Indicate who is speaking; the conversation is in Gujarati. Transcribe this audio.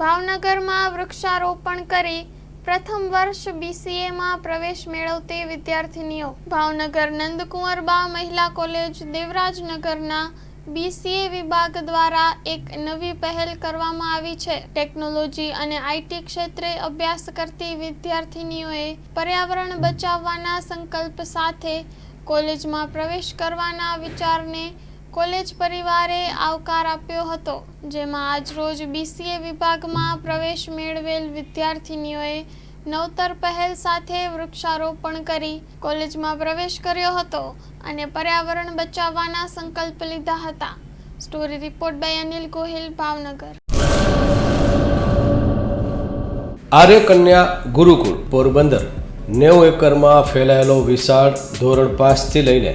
Speaker 1: ભાવનગરમાં વૃક્ષારોપણ કરી પ્રથમ વર્ષ બીસીએમાં પ્રવેશ મેળવતી વિદ્યાર્થીનીઓ ભાવનગર નંદકુંવરબા મહિલા કોલેજ દેવરાજનગરના બીસીએ વિભાગ દ્વારા એક નવી પહેલ કરવામાં આવી છે. ટેકનોલોજી અને આઈટી ક્ષેત્રે અભ્યાસ કરતી વિદ્યાર્થીનીઓએ પર્યાવરણ બચાવવાના સંકલ્પ સાથે કોલેજમાં પ્રવેશ કરવાના વિચારને કોલેજ પરિવારે આવકાર આપ્યો હતો, જેમાં આજરોજ બીસીએ વિભાગમાં પ્રવેશ મેળવેલ વિદ્યાર્થીનીઓએ નવતર પહેલ સાથે વૃક્ષારોપણ કરી કોલેજમાં પ્રવેશ કર્યો હતો અને પર્યાવરણ બચાવવાના સંકલ્પ લીધા હતા. Story report by Anil Gohil, Bhavnagar.
Speaker 2: Arya Kanya Gurukul Porbandar, નેવું એકરમાં ફેલાયેલો વિશાળ ધોરણ પાંચથી લઈને